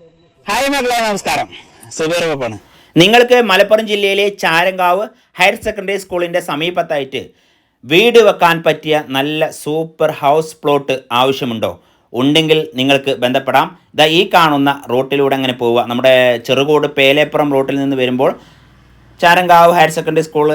Hi മക്കളെ നമസ്കാരം. സുബീർ നിങ്ങൾക്ക് മലപ്പുറം ജില്ലയിലെ ചാരങ്കാവ് ഹയർ സെക്കൻഡറി സ്കൂളിന്റെ സമീപത്തായിട്ട് വീട് വെക്കാൻ പറ്റിയ നല്ല സൂപ്പർ ഹൗസ് പ്ലോട്ട് ആവശ്യമുണ്ടോ? ഉണ്ടെങ്കിൽ നിങ്ങൾക്ക് ബന്ധപ്പെടാം. ഇതാ ഈ കാണുന്ന റോട്ടിലൂടെ അങ്ങനെ പോവുക. നമ്മുടെ ചെറുകോട് പേലേപ്പുറം റോട്ടിൽ നിന്ന് വരുമ്പോൾ ചാരങ്കാവ് ഹയർ സെക്കൻഡറി സ്കൂൾ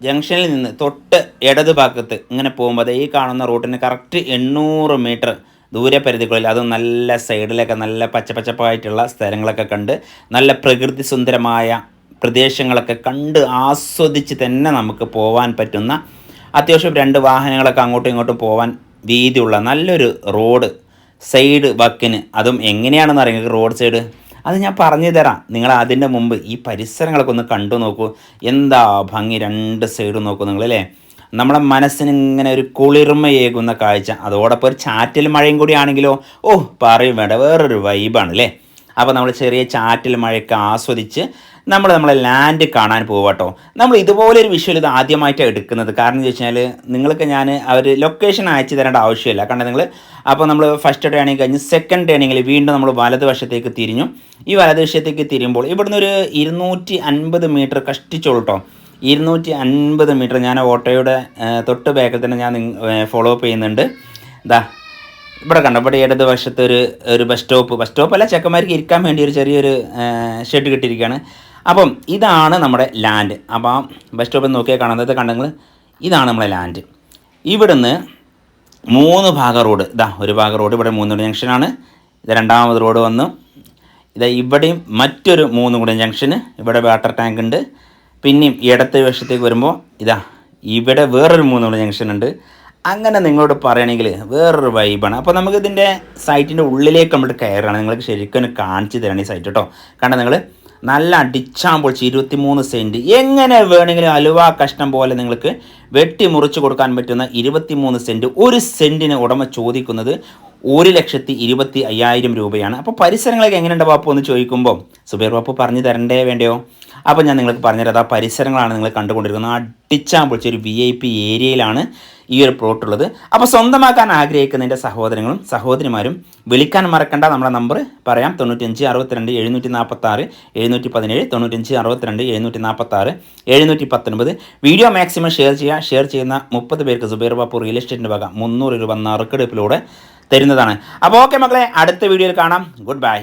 ജംഗ്ഷനിൽ നിന്ന് തൊട്ട് ഇടത് ഭാഗത്ത് ഇങ്ങനെ പോകുമ്പോൾ ഈ കാണുന്ന റൂട്ടിന് കറക്റ്റ് എണ്ണൂറ് മീറ്റർ ദൂരെ പരിധികളിൽ അതും നല്ല സൈഡിലൊക്കെ നല്ല പച്ചപ്പച്ചപ്പായിട്ടുള്ള സ്ഥലങ്ങളൊക്കെ കണ്ട് നല്ല പ്രകൃതി സുന്ദരമായ പ്രദേശങ്ങളൊക്കെ കണ്ട് ആസ്വദിച്ച് തന്നെ നമുക്ക് പോകാൻ പറ്റുന്ന അത്യാവശ്യം രണ്ട് വാഹനങ്ങളൊക്കെ അങ്ങോട്ടും ഇങ്ങോട്ടും പോകാൻ വീതിയുള്ള നല്ലൊരു റോഡ് സൈഡ് വക്കിന്. അതും എങ്ങനെയാണെന്ന് അറിയുന്നത് റോഡ് സൈഡ്. അത് ഞാൻ പറഞ്ഞു തരാം. നിങ്ങൾ അതിന്റെ മുമ്പ് ഈ പരിസരങ്ങളൊക്കെ ഒന്ന് കണ്ടു നോക്കൂ. എന്താ ഭംഗി രണ്ട് സൈഡ് നോക്കൂ നിങ്ങളല്ലേ നമ്മുടെ മനസ്സിന് ഇങ്ങനെ ഒരു കുളിർമയേകുന്ന കാഴ്ച. അതോടൊപ്പം ഒരു ചാറ്റൽ മഴയും കൂടി ആണെങ്കിലോ ഓ പറയും വേണ്ട വേറൊരു വൈബാണ് അല്ലേ അപ്പോൾ നമ്മൾ ചെറിയ ചാറ്റൽ മഴയൊക്കെ ആസ്വദിച്ച് നമ്മൾ നമ്മളെ ലാൻഡ് കാണാൻ പോവാട്ടോ നമ്മൾ ഇതുപോലെ ഒരു വിഷ്വൽ ഇത് ആദ്യമായിട്ടാണ് എടുക്കുന്നത്. കാരണം എന്ന് വെച്ച് നിങ്ങൾക്ക് ഞാൻ അവർ ലൊക്കേഷൻ അയച്ചു തരേണ്ട ആവശ്യമില്ല. കാരണം നിങ്ങൾ അപ്പോൾ നമ്മൾ ഫസ്റ്റ് ടേണിങ് കഴിഞ്ഞ് സെക്കൻഡ് ടേണിങ്ങിൽ വീണ്ടും നമ്മൾ വലതുവശത്തേക്ക് തിരിഞ്ഞു. ഈ വലതുവശത്തേക്ക് തിരിയുമ്പോൾ ഇവിടുന്ന് ഒരു ഇരുന്നൂറ്റി അൻപത് മീറ്റർ കഷ്ടിച്ചോളൂ കേട്ടോ ഇരുന്നൂറ്റി അൻപത് മീറ്റർ. ഞാൻ ഓട്ടോയുടെ ആ, തൊട്ട് ബാക്കിൽ തന്നെ ഞാൻ ഫോളോ അപ്പ് ചെയ്യുന്നുണ്ട്. ഇതാ ഇവിടെ കണ്ടോ? ഇവിടെ ഇടത് വശത്ത് ഒരു ഒരു ബസ് സ്റ്റോപ്പ് ബസ് സ്റ്റോപ്പ് അല്ല ചെക്കന്മാർക്ക് ഇരിക്കാൻ വേണ്ടി ഒരു ചെറിയൊരു ഷെഡ് കിട്ടിയിരിക്കുകയാണ് അപ്പം ഇതാണ് നമ്മുടെ ലാൻഡ് അപ്പം ബസ് സ്റ്റോപ്പിൽ നോക്കിയാൽ കാണുന്നത് കണ്ടെങ്കിൽ ഇതാണ് നമ്മുടെ ലാൻഡ് ഇവിടുന്ന് മൂന്ന് ഭാഗ റോഡ് ഇതാ ഒരു ഭാഗ റോഡ് ഇവിടെ മൂന്ന് ജംഗ്ഷനാണ് ഇത് രണ്ടാമത് റോഡ് വന്നു. ഇതാ ഇവിടെയും മറ്റൊരു മൂന്ന് കൂടെ ജംഗ്ഷന് ഇവിടെ വാട്ടർ ടാങ്ക് ഉണ്ട്. പിന്നെയും ഇടത്തെ വശത്തേക്ക് വരുമ്പോൾ ഇതാ ഇവിടെ വേറൊരു മൂന്നോളം ജംഗ്ഷൻ ഉണ്ട്. അങ്ങനെ നിങ്ങളോട് പറയുകയാണെങ്കിൽ വേറൊരു വൈബാണ് അപ്പോൾ നമുക്ക് ഇതിന്റെ സൈറ്റിന്റെ ഉള്ളിലേക്ക് നമ്മൾ കയറുകയാണ്. നിങ്ങൾക്ക് ശരിക്കും കാണിച്ചു തരാണ് ഈ സൈറ്റ് കേട്ടോ. കാരണം നിങ്ങൾ നല്ല അടിച്ചാമ്പൊളിച്ച് ഇരുപത്തിമൂന്ന് സെന്റ് എങ്ങനെ വേണമെങ്കിലും അലുവ കഷ്ണം പോലെ നിങ്ങൾക്ക് വെട്ടി മുറിച്ച് കൊടുക്കാൻ പറ്റുന്ന ഇരുപത്തി മൂന്ന് സെന്റ് ഒരു സെന്റിന് ഉടമ ചോദിക്കുന്നത് ഒരു ലക്ഷത്തി ഇരുപത്തി അയ്യായിരം രൂപയാണ്. അപ്പോൾ പരിസരങ്ങളൊക്കെ എങ്ങനെയുണ്ട് ബാപ്പു? എന്ന് ചോദിക്കുമ്പോൾ സുബൈർ ബാപ്പു പറഞ്ഞു തരണ്ടേ വേണ്ടയോ? അപ്പോൾ ഞാൻ നിങ്ങൾക്ക് പറഞ്ഞുതരാം ആ പരിസരങ്ങളാണ് നിങ്ങൾ കണ്ടുകൊണ്ടിരിക്കുന്നത്. അടിച്ചാൻ പൊളിച്ച ഒരു വി ഐ പി ഏരിയയിലാണ് ഈ ഒരു പ്ലോട്ട് ഉള്ളത്. അപ്പോൾ സ്വന്തമാക്കാൻ ആഗ്രഹിക്കുന്ന ആഗ്രഹിക്കുന്നതിന്റെ സഹോദരങ്ങളും സഹോദരിമാരും വിളിക്കാൻ മറക്കണ്ട. നമ്മുടെ നമ്പർ പറയാം. തൊണ്ണൂറ്റഞ്ച് അറുപത്തിരണ്ട് എഴുന്നൂറ്റി നാൽപ്പത്താറ് എഴുന്നൂറ്റി പതിനേഴ് തൊണ്ണൂറ്റഞ്ച് അറുപത്തിരണ്ട് എഴുന്നൂറ്റി നാൽപ്പത്താറ് എഴുന്നൂറ്റി പത്തൊൻപത്. വീഡിയോ മാക്സിമം ഷെയർ ചെയ്യുക ഷെയർ ചെയ്യുന്ന മുപ്പത് പേർക്ക് സുബൈർ ബാപ്പു റിയൽ എസ്റ്റേറ്റിന്റെ വക മുന്നൂറ് രൂപ നറുക്കെടുപ്പിലൂടെ തരുന്നതാണ്. അപ്പോൾ ഓക്കെ മക്കളെ അടുത്ത വീഡിയോയിൽ കാണാം. Good bye